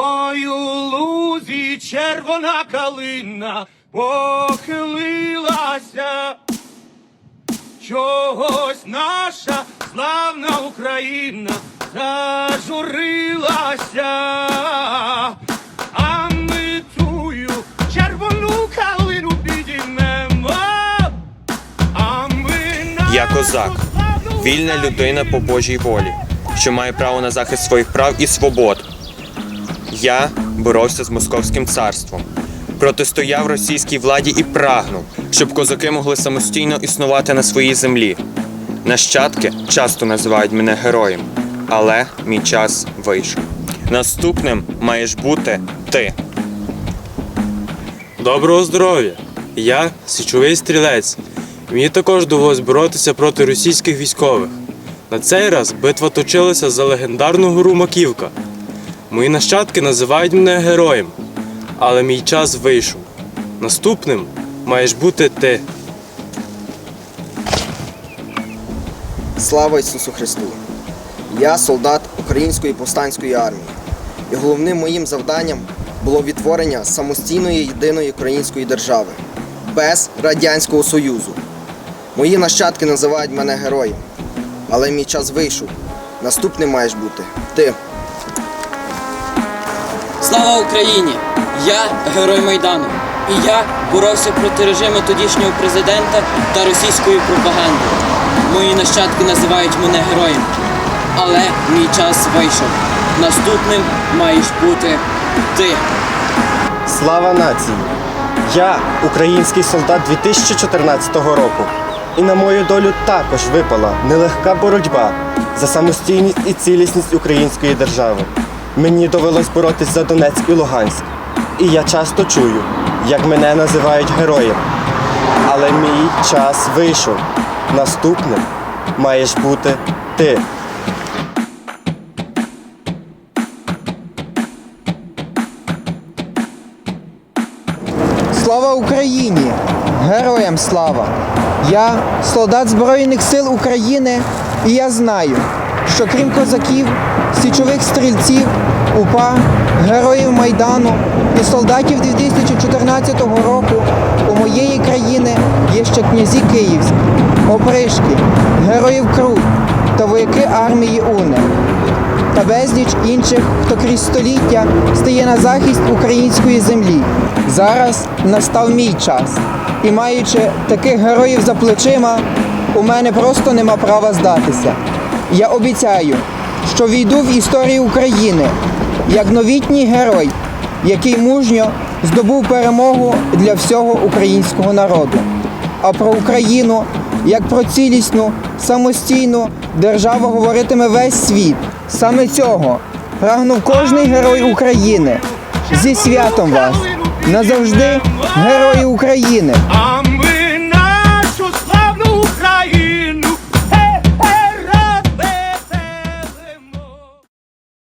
Ой, у лузі червона калина похилилася. Чогось наша славна Україна зажурилася. А ми тую червону калину підіймемо. А ми Я козак, вільна людина по Божій волі, що має право на захист своїх прав і свобод. Я боровся з московським царством, протистояв російській владі і прагнув, щоб козаки могли самостійно існувати на своїй землі. Нащадки часто називають мене героєм, але мій час вийшов. Наступним маєш бути ти. Доброго здоров'я! Я січовий стрілець. Мені також довелось боротися проти російських військових. На цей раз битва точилася за легендарну гору Маківка. Мої нащадки називають мене героєм, але мій час вийшов. Наступним маєш бути ти. Слава Ісусу Христу! Я солдат Української повстанської армії. І головним моїм завданням було відтворення самостійної єдиної української держави без Радянського Союзу. Мої нащадки називають мене героєм, але мій час вийшов. Наступним маєш бути ти. Слава Україні! Я герой Майдану. І я боровся проти режиму тодішнього президента та російської пропаганди. Мої нащадки називають мене героєм. Але мій час вийшов. Наступним маєш бути ти. Слава нації! Я український солдат 2014 року. І на мою долю також випала нелегка боротьба за самостійність і цілісність української держави. Мені довелось боротись за Донецьк і Луганськ. І я часто чую, як мене називають героєм. Але мій час вийшов. Наступним маєш бути ти. Слава Україні! Героям слава! Я солдат Збройних сил України, і я знаю, що крім козаків, січових стрільців, УПА, героїв Майдану і солдатів 2014 року у моєї країни є ще князі Київські, опришки, героїв Крут та вояки армії УНЕ та безліч інших, хто крізь століття стає на захист української землі. Зараз настав мій час, і маючи таких героїв за плечима, у мене просто нема права здатися. Я обіцяю, що війду в історію України як новітній герой, який мужньо здобув перемогу для всього українського народу. А про Україну як про цілісну, самостійну державу говоритиме весь світ. Саме цього прагнув кожний герой України. Зі святом вас! Назавжди герої України!